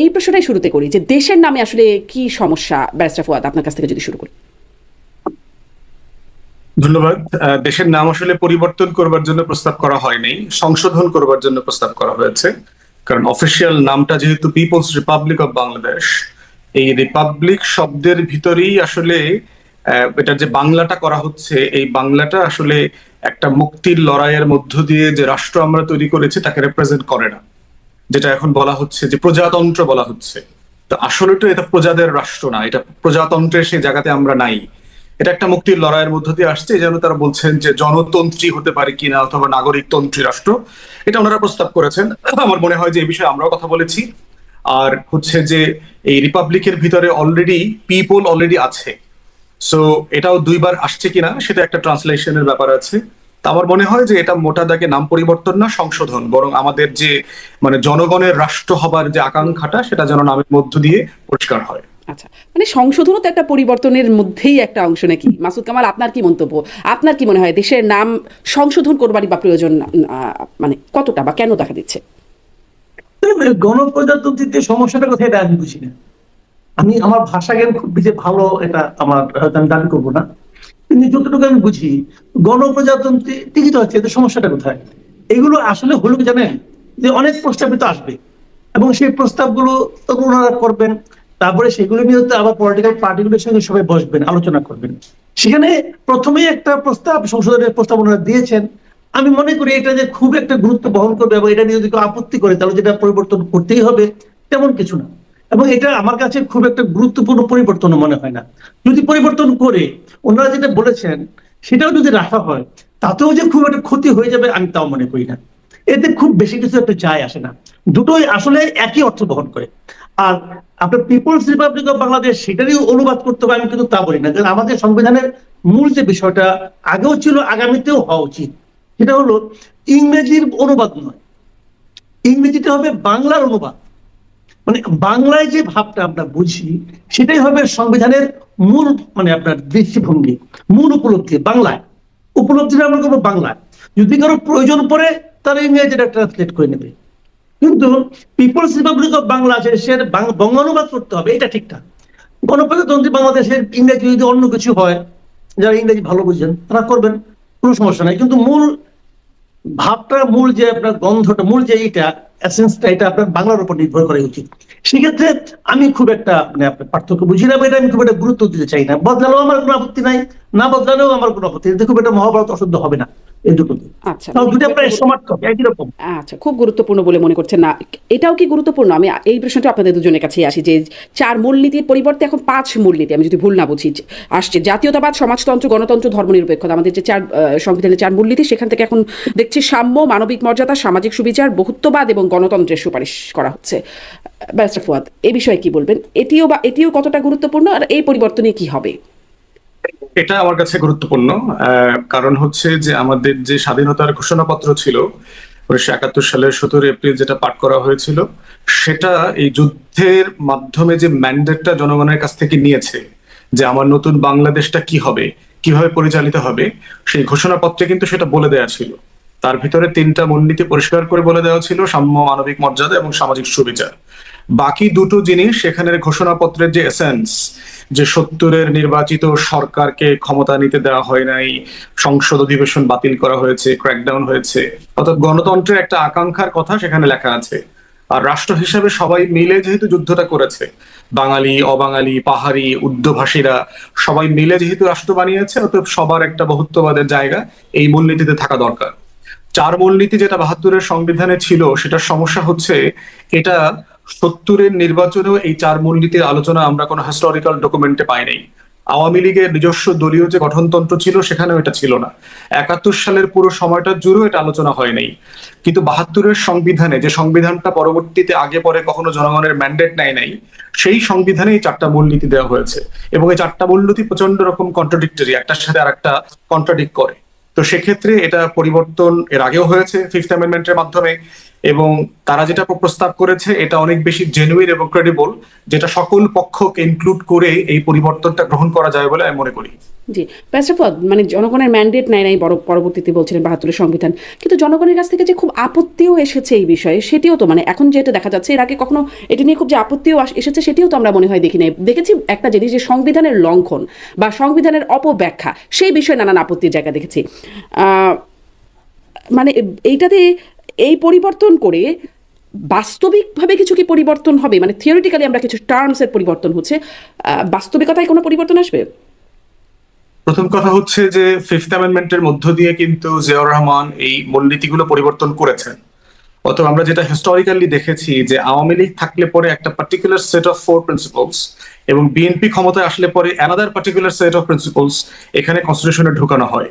এই প্রশ্নটাই শুরুতে করি যে দেশের নামে আসলে কি সমস্যা, ব্যারিস্টার ফুয়াদ, আপনার কাছ থেকে যদি শুরু করি। ধন্যবাদ। দেশের নাম আসলে পরিবর্তন করবার জন্য প্রস্তাব করা হয়নি, সংশোধন করবার জন্য প্রস্তাব করা হয়েছে। কারণ অফিসিয়াল নামটা যেহেতু পিপলস রিপাবলিক অফ বাংলাদেশ এই রিপাবলিক শব্দের ভিতরেই আসলে এটা যে বাংলাটা করা হচ্ছে, এই বাংলাটা আসলে একটা মুক্তির লড়াইয়ের মধ্য দিয়ে যে রাষ্ট্র আমরা তৈরি করেছি, তাকে রেপ্রেজেন্ট করে না। যেটা এখন বলা হচ্ছে যে প্রজাতন্ত্র বলা হচ্ছে। তো আসলে তো এটা প্রজাদের রাষ্ট্র না, এটা প্রজাতন্ত্রের সেই জায়গাতে আমরা নাই। এটা একটা মুক্তির লড়াইয়ের মধ্য দিয়ে আসছে যেন তারা বলছেন যে জনতন্ত্রী হতে পারে কিনা অথবা নাগরিকতন্ত্রী রাষ্ট্র। এটা ওনারা প্রস্তাব করেছেন। আমার মনে হয় যে এই বিষয়ে আমরাও কথা বলেছি। আর হচ্ছে যে এই রিপাবলিকের ভিতরে অলরেডি পিপল অলরেডি আছে। সো এটাও দুইবার আসছে কিনা, সেটা একটা ট্রান্সলেশনের ব্যাপার আছে। আমার মনে হয় যে এটা মোটা দাগে নাম পরিবর্তন না সংশোধন। বরং আমাদের যে মানে জনগণের রাষ্ট্র হবার যে আকাঙ্ক্ষাটা সেটা যেন নামের মধ্য দিয়ে পরিষ্কার হয়। আচ্ছা মানে সংশোধনও তো একটা পরিবর্তনের মধ্যেই একটা অংশ নাকি? মাসুদ কামাল আপনার কি মন্তব্য? আপনার কি মনে হয় দেশের নাম সংশোধন করবারই বা প্রয়োজন আহ, মানে কতটা বা কেন দেখা দিচ্ছে? গণপ্রজাতন্ত্রীতে সমস্যাটা কোথায় এটা আমি বুঝি না। আমি আমার ভাষা জ্ঞান খুব বেশি ভালো এটা আমার হয়তো আমি দাবি করব না। কিন্তু যতটুকু আমি বুঝি, গণপ্রজাতন্ত্রী তো হচ্ছে এদের সমস্যাটা কোথায়? এগুলো আসলে হলো জানেন? যে অনেক প্রস্তাবিত আসবে। এবং সেই প্রস্তাবগুলো তো ওনারা করবেন, তারপরে সেগুলো নিয়ে আবার পলিটিক্যাল পার্টিগুলোর সঙ্গে সবাই বসবেন, আলোচনা করবেন। সেখানে প্রথমেই একটা প্রস্তাব, সংশোধনের প্রস্তাব ওনারা দিয়েছেন। আমি মনে করি এটা যে খুব একটা গুরুত্ব বহন করবে এবং এটা নিয়ে যদি কেউ আপত্তি করে, তাহলে যেটা পরিবর্তন করতেই হবে, তেমন কিছু না। এবং এটা আমার কাছে খুব একটা গুরুত্বপূর্ণ পরিবর্তন মনে হয় না। যদি পরিবর্তন করে, ওনারা যেটা বলেছেন, সেটাও যদি রাখা হয়, তাতেও যে খুব একটা ক্ষতি হয়ে যাবে আমি তাও মনে করি না। এতে খুব বেশি কিছু একটা যায় আসে না। দুটোই আসলে একই অর্থ বহন করে। আর আপনার পিপলস রিপাবলিক অফ বাংলাদেশ সেটারই অনুবাদ করতে হবে, আমি কিন্তু তা বলি না। কারণ আমাদের সংবিধানের মূল যে বিষয়টা, আগেও ছিল, আগামীতেও হওয়া উচিত। সেটা হলো, ইংরেজির অনুবাদ নয়। ইংরেজিতে হবে বাংলার অনুবাদ। মানে বাংলায় যে ভাবটা আমরা বুঝি, সেটাই হবে সংবিধানের মূল মানে আপনার দৃষ্টিভঙ্গি, মূল উপলব্ধি, বাংলায়। উপলব্ধিটা আমরা করব বাংলায়। যদি কারও প্রয়োজন পড়ে, তাহলে ইংরেজিটা ট্রান্সলেট করে নেবে। কিন্তু পিপলস রিপাবলিক অফ বাংলাদেশের বাং- বঙ্গানুবাদ করতে হবে, এটা ঠিকঠাক গণপ্রজাতন্ত্রী বাংলাদেশের ইংরেজি যদি অন্য কিছু হয়, যারা ইংরেজি ভালো বুঝছেন তারা করবেন, কোনো সমস্যা নাই। কিন্তু মূল ভাবটা, মূল যে আপনার গন্ধটা, মূল যে এইটা এসেন্সটা এটা আপনার বাংলার উপর নির্ভর করা উচিত। সেক্ষেত্রে আমি খুব একটা মানে পার্থক্য বুঝি না এটা আমি খুব একটা গুরুত্ব দিতে চাই না। বদলালেও আমার কোনো আপত্তি নাই, না বদলালেও আমার কোনো আপত্তি খুব একটা মহাভারত অশুদ্ধ হবে না। এই দুটো আচ্ছা দুটা প্রায় সমার্থক একই রকম। আচ্ছা খুব গুরুত্বপূর্ণ বলে মনে করছেন না। এটাও কি গুরুত্বপূর্ণ? আমি এই প্রশ্নটা আপনাদের দুজনের কাছেই আসি যে চার মূলনীতির পরিবর্তে এখন পাঁচ মূলনীতি আমি যদি ভুল না বুঝি আসছে। জাতীয়তাবাদ সমাজতন্ত্র গণতন্ত্র ধর্মনিরপেক্ষতা আমাদের যে চার সংবিধানের চার মূলনীতি সেখান থেকে এখন দেখছি সাম্য মানবিক মর্যাদা সামাজিক সুবিচার বহুত্ববাদ এবং গণতন্ত্রের সুপারিশ করা হচ্ছে। ব্যারিস্টার ফুয়াদ এই বিষয়ে কি বলবেন? এটিও বা এটিও কতটা গুরুত্বপূর্ণ আর এই পরিবর্তনে কি হবে? এটা আমার কাছে গুরুত্বপূর্ণ কারণ হচ্ছে যে আমাদের যে স্বাধীনতার ঘোষণাপত্র ছিল, উনিশশো একাত্তর সালের সতেরো এপ্রিল যেটা পাঠ করা হয়েছিল, সেটা এই যুদ্ধের মাধ্যমে যে ম্যান্ডেটটা জনগণের কাছ থেকে নিয়েছে, যে আমার নতুন বাংলাদেশটা কি হবে, কীভাবে পরিচালিত হবে, সেই ঘোষণাপত্রে কিন্তু সেটা বলে দেওয়া ছিল। তার ভিতরে তিনটা মূলনীতি পরিষ্কার করে বলে দেওয়া ছিল, সাম্য, মানবিক মর্যাদা এবং সামাজিক সুবিচার। বাকি দুটো জিনিস সেখানের ঘোষণাপত্রের যে এসেন্স যে সত্তরের নির্বাচিত সরকারকে ক্ষমতা নিতে দেওয়া হয় নাই, সংসদ অধিবেশন বাতিল করা হয়েছে ক্র্যাকডাউন হয়েছে, অর্থাৎ গণতন্ত্রের একটা আকাঙ্ক্ষার কথা সেখানে লেখা আছে। আর রাষ্ট্র হিসেবে সবাই মিলে যেহেতু যুদ্ধটা করেছে, বাঙালি, অবাঙালি, পাহাড়ি, উর্দুভাষীরা, সবাই মিলে যেহেতু রাষ্ট্র বানিয়েছে, অতএব সবার একটা বহুত্ববাদের জায়গা এই মূলনীতিতে থাকা দরকার। চার মূলনীতি যেটা বাহাত্তরের সংবিধানে ছিল, সেটার সমস্যা হচ্ছে এটা সত্তরের নির্বাচনেও এই চার মূলনীতির আলোচনা আমরা কোনো হিস্টোরিক্যাল ডকুমেন্টে পাই নাই আওয়ামী লীগের নিজস্ব দলীয় যে গঠনতন্ত্র ছিল, সেখানেও এটা ছিল না। একাত্তর সালের পুরো সময়টা জুড়েও এটা আলোচনা হয় নাই কিন্তু বাহাত্তরের সংবিধানে যে সংবিধানটা পরবর্তীতে আগে পরে কখনো জনগণের ম্যান্ডেট নেয় নাই, সেই সংবিধানে এই চারটা মূলনীতি দেওয়া হয়েছে। এবং এই চারটা মূলনীতি প্রচণ্ড রকম কন্ট্রাডিক্টরি একটার সাথে আর একটা কন্ট্রাডিক্ট করে। তো সেক্ষেত্রে এটা পরিবর্তন এর আগেও হয়েছে ফিফথ অ্যামেন্ডমেন্টের মাধ্যমে। এবং তারা যেটা প্রস্তাব করেছে, এটা অনেক বেশি জেনুইন এবং ক্রেডিবল যেটা সকল পক্ষকে ইনক্লুড করে এই পরিবর্তনটা গ্রহণ করা যায় বলে আমি মনে করি। জি। প্যাস্টাফদ মানে জনগণের ম্যান্ডেট নেয় নাই বড় পরবর্তীতে বলছিলেন বাহাত্তরের সংবিধান। কিন্তু জনগণের কাছ থেকে যে খুব আপত্তিও এসেছে এই বিষয়ে, সেটিও তো মানে এখন যেটা দেখা যাচ্ছে, এর আগে কখনো এটি নিয়ে খুব যে আপত্তিও এসেছে, সেটিও তো আমরা মনে হয় দেখি নাই দেখেছি একটা জিনিস যে সংবিধানের লঙ্ঘন বা সংবিধানের অপব্যাখ্যা, সেই বিষয়ে নানান আপত্তির জায়গা দেখেছি। মানে এইটাতে এই পরিবর্তন করে বাস্তবিকভাবে কিছু কি পরিবর্তন হবে? মানে থিওরিটিক্যালি আমরা কিছু টার্মসের পরিবর্তন হচ্ছে বাস্তবিকতায় কোনো পরিবর্তন আসবে? প্রথম কথা হচ্ছে যে ফিফথ অ্যামেন্ডমেন্টের মধ্য দিয়ে কিন্তু জিয়াউর রহমান এই মূলনীতিগুলো পরিবর্তন করেছেন। অথবা আমরা যেটা হিস্টোরিক্যালি দেখেছি যে আওয়ামী লীগ থাকলে পরে একটা particular set of four principles এবং বিএনপি ক্ষমতায় আসলে পরে another particular set of principles এখানে কনস্টিটিউশনে ঢুকানো হয়।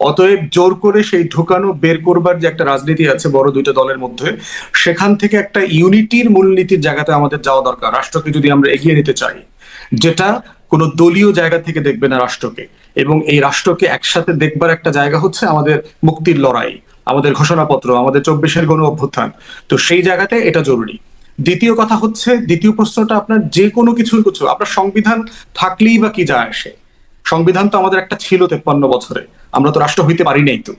অতএব জোর করে সেই ঢুকানো বের করবার যে একটা রাজনীতি আছে বড় দুইটা দলের মধ্যে, সেখান থেকে একটা ইউনিটির মূলনীতির জায়গাতে আমাদের যাওয়া দরকার, রাষ্ট্রকে যদি আমরা এগিয়ে নিতে চাই, যেটা কোনো দলীয় জায়গা থেকে দেখবে না রাষ্ট্রকে। এবং এই রাষ্ট্রকে একসাথে দেখবার একটা জায়গা হচ্ছে আমাদের মুক্তির লড়াই। আমাদের ঘোষণাপত্র আমাদের চব্বিশের গণ অভ্যুত্থান। তো সেই জায়গাতে এটা জরুরি। দ্বিতীয় কথা হচ্ছে দ্বিতীয় প্রশ্নটা আপনার যে কোনো কিছুর কিছু আপনার সংবিধান থাকলেই বা কি যায় আসে। সংবিধান তো আমাদের একটা ছিল তেপ্পান্ন বছরে। আমরা তো রাষ্ট্র হইতে পারি নাই তো।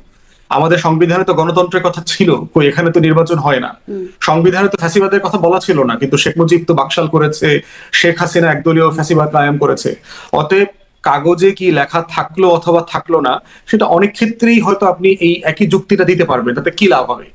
আমাদের সংবিধানে তো গণতন্ত্রের কথা ছিল কই এখানে তো নির্বাচন হয় না। সংবিধানে তো ফ্যাসিবাদের কথা বলা ছিল না কিন্তু শেখ মুজিব তো বাকশাল করেছে শেখ হাসিনা একদলীয় ফ্যাসিবাদ কায়েম করেছে। অতএব কাগজে কি লেখা থাকল অথবা থাকল না সেটা অনেক ক্ষেত্রেই হয়তো আপনি এই একই যুক্তিটা দিতে পারবেন তাতে কি লাভ হবে?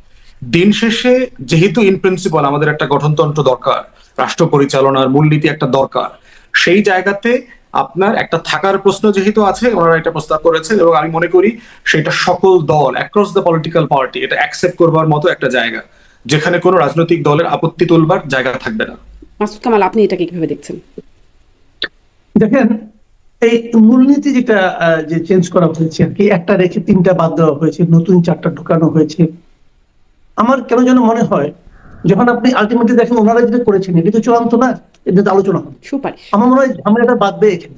দিন শেষে যেহেতু ইন প্রিন্সিপাল আমাদের একটা গঠনতন্ত্র দরকার রাষ্ট্র পরিচালনার মূলনীতি একটা দরকার সেই জায়গাতে আপনার একটা থাকার প্রশ্ন যেহেতু আছে ওনারা এটা প্রস্তাব করেছেন এবং আমি মনে করি সেটা সকল দল অ্যাক্রস দ্য পলিটিক্যাল পার্টি এটা অ্যাকসেপ্ট করবার মতো একটা জায়গা যেখানে কোনো রাজনৈতিক দলের আপত্তি তুলবার জায়গা থাকবে না। মাসুদ কামাল আপনি এটাকে কীভাবে দেখছেন? দেখেন এই মূলনীতি যেটা আহ, যে চেঞ্জ করা হয়েছে আর কি একটা রেখে তিনটা বাদ দেওয়া হয়েছে নতুন চারটা ঢুকানো হয়েছে। আমার কেন যেন মনে হয় যখন আপনি আলটিমেটলি দেখেন ওনারা যেটা করেছেন এটা তো চূড়ান্ত না এটা আলোচনা হবে। আমার মনে হয় ঝামেলাটা বাদ দেয় এখানে।